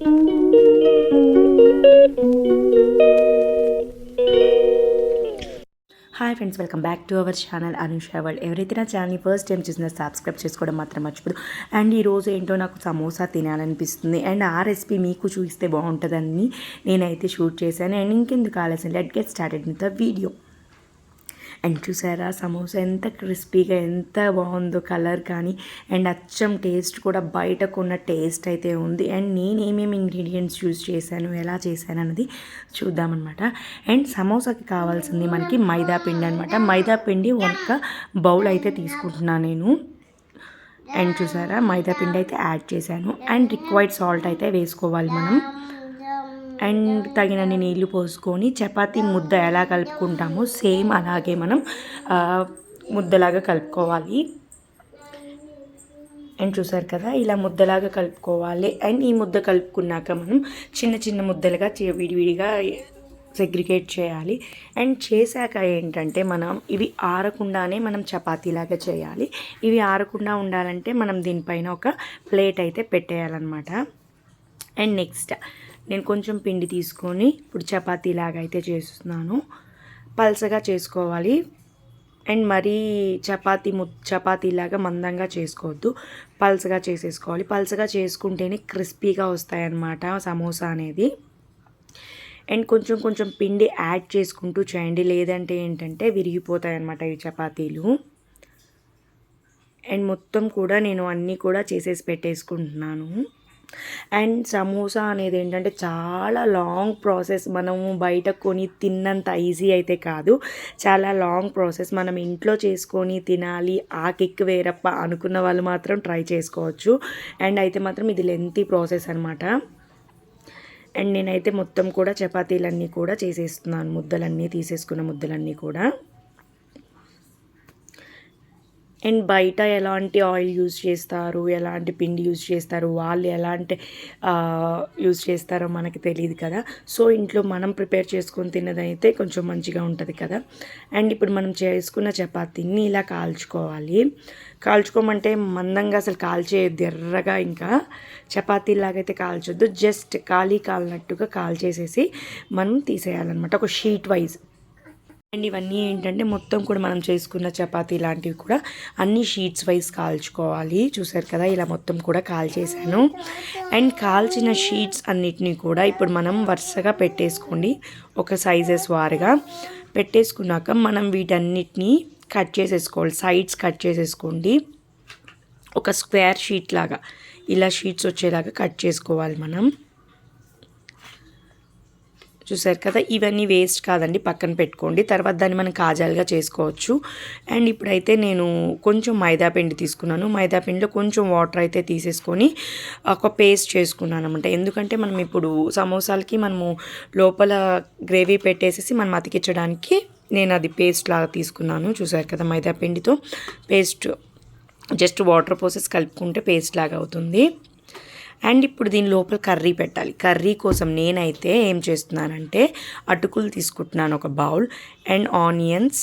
Hi friends welcome back to our channel Anusha world. ఎవరైతే నా ఛానల్ని ఫస్ట్ టైం చూసినా సబ్స్క్రైబ్ చేసుకోవడం మాత్రం మర్చిపోదు. అండ్ ఈరోజు ఏంటో నాకు సమోసా తినాలనిపిస్తుంది. అండ్ ఆ రెసిపీ మీకు చూస్తే బాగుంటుందని నేనైతే షూట్ చేశాను. అండ్ ఇంకెందుకు ఆలస్యం let get started with the video. And చూసారా సమోసా ఎంత క్రిస్పీగా ఎంత బాగుందో కలర్ కానీ అండ్ అచ్చం టేస్ట్ కూడా బయటకు ఉన్న టేస్ట్ అయితే ఉంది. అండ్ నేను ఏమేమి ఇంగ్రీడియంట్స్ యూజ్ చేశాను ఎలా చేశాను అన్నది చూద్దామన్నమాట. అండ్ సమోసాకి కావాల్సింది మనకి మైదా పిండి అనమాట మైదా పిండి ఒక బౌల్ అయితే తీసుకుంటున్నాను నేను. అండ్ చూసారా మైదా పిండి అయితే యాడ్ చేశాను. అండ్ రిక్వైర్డ్ సాల్ట్ అయితే వేసుకోవాలి మనం. అండ్ తగినన్ని నీళ్ళు పోసుకొని చపాతీ ముద్ద ఎలా కలుపుకుంటామో సేమ్ అలాగే మనం ముద్దలాగా కలుపుకోవాలి. అండ్ చూసారు కదా ఇలా ముద్దలాగా కలుపుకోవాలి. అండ్ ఈ ముద్ద కలుపుకున్నాక మనం చిన్న చిన్న ముద్దలుగా చే- విడివిడిగా సెగ్రిగేట్ చేయాలి. అండ్ చేశాక ఏంటంటే మనం ఇవి ఆరకుండానే మనం చపాతీలాగా చేయాలి. ఇవి ఆరకుండా ఉండాలంటే మనం దీనిపైన ఒక ప్లేట్ అయితే పెట్టేయాలన్నమాట. అండ్ నెక్స్ట్ నేను కొంచెం పిండి తీసుకొని ఇప్పుడు చపాతీ లాగా అయితే చేస్తున్నాను. పల్చగా చేసుకోవాలి. అండ్ మరీ చపాతీ ము చపాతీలాగా మందంగా చేసుకోవద్దు. పల్చగా చేసేసుకోవాలి. పల్చగా చేసుకుంటేనే క్రిస్పీగా వస్తాయన్నమాట సమోసా అనేది. అండ్ కొంచెం కొంచెం పిండి యాడ్ చేసుకుంటూ చేయండి. లేదంటే ఏంటంటే విరిగిపోతాయన్నమాట ఈ చపాతీలు. అండ్ మొత్తం కూడా నేను అన్నీ కూడా చేసేసి పెట్టేసుకుంటున్నాను. అండ్ సమోసా అనేది ఏంటంటే చాలా లాంగ్ ప్రాసెస్ మనము బయట కొని తిన్నంత ఈజీ అయితే కాదు. చాలా లాంగ్ ప్రాసెస్ మనం ఇంట్లో చేసుకొని తినాలి ఆ కిక్ వేరప్ప అనుకున్న వాళ్ళు మాత్రం ట్రై చేసుకోవచ్చు. అండ్ అయితే మాత్రం ఇది లెంతీ ప్రాసెస్ అనమాట అండ్ నేనైతే మొత్తం కూడా చపాతీలన్నీ కూడా చేసేస్తున్నాను. ముద్దలన్నీ తీసేసుకున్న ముద్దలన్నీ కూడా. అండ్ బయట ఎలాంటి ఆయిల్ యూజ్ చేస్తారు? ఎలాంటి పిండి యూజ్ చేస్తారు? వాళ్ళు ఎలాంటి యూజ్ చేస్తారో మనకి తెలియదు కదా. సో ఇంట్లో మనం ప్రిపేర్ చేసుకొని తిన్నదైతే కొంచెం మంచిగా ఉంటుంది కదా. అండ్ ఇప్పుడు మనం చేసుకున్న చపాతీని ఇలా కాల్చుకోవాలి. కాల్చుకోమంటే మందంగా అసలు కాల్చేయద్దు ఎర్రగా ఇంకా. చపాతీలాగైతే కాల్చొద్దు జస్ట్ ఖాళీ కాలినట్టుగా కాల్చేసేసి మనం తీసేయాలన్నమాట. ఒక షీట్ వైజ్ అండ్ ఇవన్నీ ఏంటంటే మొత్తం కూడా మనం చేసుకున్న చపాతీ లాంటివి కూడా అన్ని షీట్స్ వైజ్ కాల్చుకోవాలి. చూసారు కదా ఇలా మొత్తం కూడా కాల్చేసాను అండ్ కాల్చిన షీట్స్ అన్నిటినీ కూడా ఇప్పుడు మనం వరుసగా పెట్టేసుకోండి. ఒక సైజెస్ వారుగా పెట్టేసుకున్నాక మనం వీటన్నిటిని కట్ చేసేసుకోవాలి. సైడ్స్ కట్ చేసేసుకోండి. ఒక స్క్వేర్ షీట్ లాగా ఇలా షీట్స్ వచ్చేలాగా కట్ చేసుకోవాలి మనం. చూసారు కదా ఇవన్నీ వేస్ట్ కాదండి పక్కన పెట్టుకోండి. తర్వాత దాన్ని మనం కాజాలుగా చేసుకోవచ్చు. అండ్ ఇప్పుడైతే నేను కొంచెం మైదాపిండి తీసుకున్నాను. మైదాపిండిలో కొంచెం వాటర్ అయితే తీసేసుకొని ఒక పేస్ట్ చేసుకున్నాను అనమాట ఎందుకంటే మనం ఇప్పుడు సమోసాలకి మనము లోపల గ్రేవీ పెట్టేసేసి మనం అతికించడానికి నేను అది పేస్ట్ లాగా తీసుకున్నాను. చూసారు కదా మైదా పిండితో. పేస్ట్ జస్ట్ వాటర్ పోసేసి కలుపుకుంటే పేస్ట్ లాగా అవుతుంది. అండ్ ఇప్పుడు దీని లోపల కర్రీ పెట్టాలి. కర్రీ కోసం నేనైతే ఏం చేస్తున్నానంటే అటుకులు తీసుకుంటున్నాను ఒక బౌల్ అండ్ ఆనియన్స్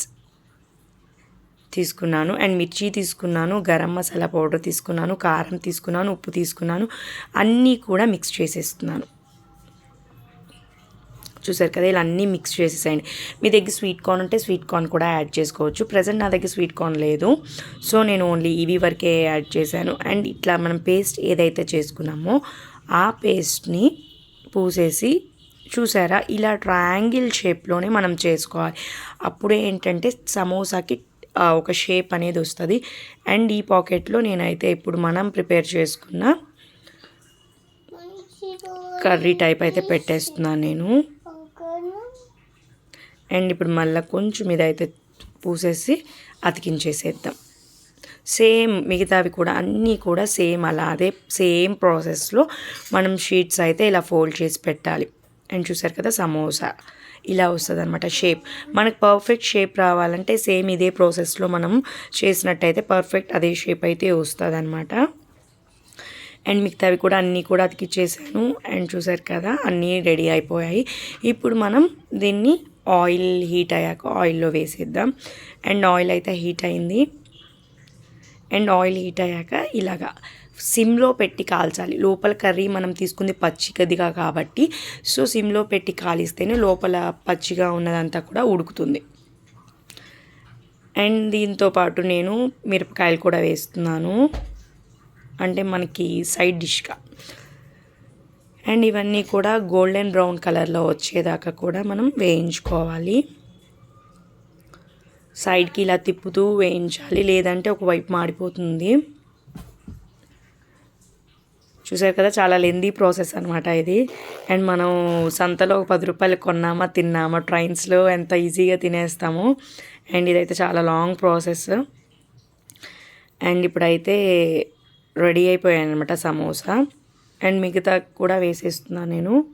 తీసుకున్నాను అండ్ మిర్చి తీసుకున్నాను గరం మసాలా పౌడర్ తీసుకున్నాను కారం తీసుకున్నాను ఉప్పు తీసుకున్నాను అన్నీ కూడా మిక్స్ చేసేస్తున్నాను. చూసారు కదా ఇలా అన్నీ మిక్స్ చేసేసేయండి. మీ దగ్గర స్వీట్ కార్న్ ఉంటే స్వీట్ కార్న్ కూడా యాడ్ చేసుకోవచ్చు. ప్రజెంట్ నా దగ్గర స్వీట్ కార్న్ లేదు. సో నేను ఓన్లీ ఇవి వరకే యాడ్ చేశాను. అండ్ ఇట్లా మనం పేస్ట్ ఏదైతే చేసుకున్నామో ఆ పేస్ట్ని పూసేసి చూసారా ఇలా ట్రయాంగిల్ షేప్లోనే మనం చేసుకోవాలి. అప్పుడే ఏంటంటే సమోసాకి ఒక షేప్ అనేది వస్తుంది. అండ్ ఈ పాకెట్లో నేనైతే ఇప్పుడు మనం ప్రిపేర్ చేసుకున్న కర్రీ టైప్ అయితే పెట్టేస్తున్నాను నేను. అండ్ ఇప్పుడు మళ్ళీ కొంచెం ఇదైతే పూసేసి అతికించేసేద్దాం. సేమ్ మిగతావి కూడా అన్నీ కూడా సేమ్ అలా అదే సేమ్ ప్రాసెస్లో మనం షీట్స్ అయితే ఇలా ఫోల్డ్ చేసి పెట్టాలి. అండ్ చూసారు కదా సమోసా. ఇలా వస్తుంది అనమాట షేప్. మనకు పర్ఫెక్ట్ షేప్ రావాలంటే సేమ్ ఇదే ప్రాసెస్లో మనం చేసినట్టయితే పర్ఫెక్ట్ అదే షేప్ అయితే వస్తుంది అనమాట అండ్ మిగతావి కూడా అన్నీ కూడా అతికిచ్చేసాను. అండ్ చూసారు కదా అన్నీ రెడీ అయిపోయాయి. ఇప్పుడు మనం దీన్ని ఆయిల్ హీట్ అయ్యాక ఆయిల్లో వేసేద్దాం. అండ్ ఆయిల్ అయితే హీట్ అయింది. అండ్ ఆయిల్ హీట్ అయ్యాక ఇలాగా సిమ్లో పెట్టి కాల్చాలి. లోపల కర్రీ మనం తీసుకుంది పచ్చికదిగా కాబట్టి సో సిమ్లో పెట్టి కాలిస్తేనే లోపల పచ్చిగా ఉన్నదంతా కూడా ఉడుకుతుంది. అండ్ దీంతో పాటు నేను మిరపకాయలు కూడా వేస్తున్నాను. అంటే మనకి సైడ్ డిష్గా. అండ్ ఇవన్నీ కూడా గోల్డెన్ బ్రౌన్ కలర్లో వచ్చేదాకా కూడా మనం వేయించుకోవాలి. సైడ్కి ఇలా తిప్పుతూ వేయించాలి. లేదంటే ఒకవైపు మాడిపోతుంది. చూసారు కదా చాలా లెందీ ప్రాసెస్ అనమాట ఇది. అండ్ మనం సంతలో ఒక పది రూపాయలు కొన్నామా తిన్నామా ట్రైన్స్లో ఎంత ఈజీగా తినేస్తాము. అండ్ ఇదైతే చాలా లాంగ్ ప్రాసెస్ అండ్ ఇప్పుడైతే రెడీ అయిపోయాయి అనమాట సమోసా. అండ్ మిగతా కూడా వేసేస్తున్నాను నేను.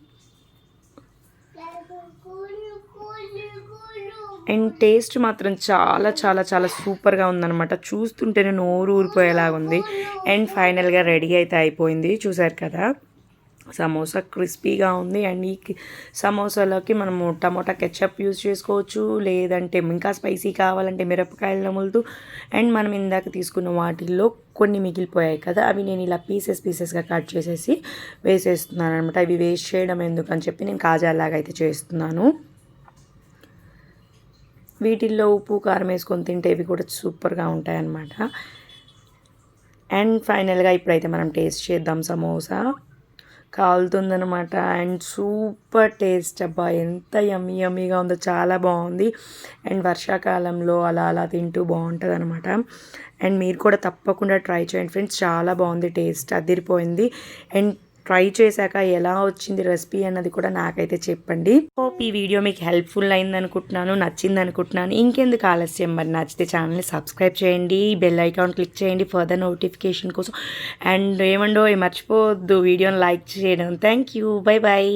అండ్ టేస్ట్ మాత్రం చాలా చాలా చాలా సూపర్గా ఉందన్నమాట. చూస్తుంటేనే నోరు ఊరిపోయేలాగా ఉంది అండ్ ఫైనల్గా రెడీ అయితే అయిపోయింది. చూసారు కదా? సమోసా క్రిస్పీగా ఉంది అండ్ ఈ సమోసాలోకి మనము టమోటా కెచప్ యూజ్ చేసుకోవచ్చు లేదంటే ఇంకా స్పైసీ కావాలంటే మిరపకాయలు నములుతూ. అండ్ మనం ఇందాక తీసుకున్న వాటిల్లో కొన్ని మిగిలిపోయాయి కదా అవి నేను ఇలా పీసెస్ పీసెస్గా కట్ చేసేసి వేసేస్తున్నాను అనమాట అవి వేస్ట్ చేయడం ఎందుకని చెప్పి నేను కాజాలాగా అయితే చేస్తున్నాను. వీటిల్లో ఉప్పు కారం వేసుకొని తింటే ఇవి కూడా సూపర్గా ఉంటాయి అన్నమాట అండ్ ఫైనల్గా ఇప్పుడైతే మనం టేస్ట్ చేద్దాం సమోసా. కాలుతుందనమాట అండ్ సూపర్ టేస్ట్. అబ్బా ఎంత యమ్మీ యమ్మీగా ఉందో. చాలా బాగుంది. అండ్ వర్షాకాలంలో అలా అలా తింటూ బాగుంటుంది అనమాట అండ్ మీరు కూడా తప్పకుండా ట్రై చేయండి ఫ్రెండ్స్. చాలా బాగుంది టేస్ట్. అదిరిపోయింది. అండ్ ట్రై చేశాక ఎలా వచ్చింది రెసిపీ అన్నది కూడా నాకైతే చెప్పండి. హోప్ ఈ వీడియో మీకు హెల్ప్ఫుల్ అయింది అనుకుంటున్నాను నచ్చింది అనుకుంటున్నాను ఇంకెందుకు ఆలస్యం? మరి నచ్చితే ఛానల్ని సబ్స్క్రైబ్ చేయండి బెల్ ఐకాన్ క్లిక్ చేయండి ఫర్దర్ నోటిఫికేషన్ కోసం. అండ్ ఏమండో మర్చిపోవద్దు వీడియోని లైక్ చేయడం. Thank you bye bye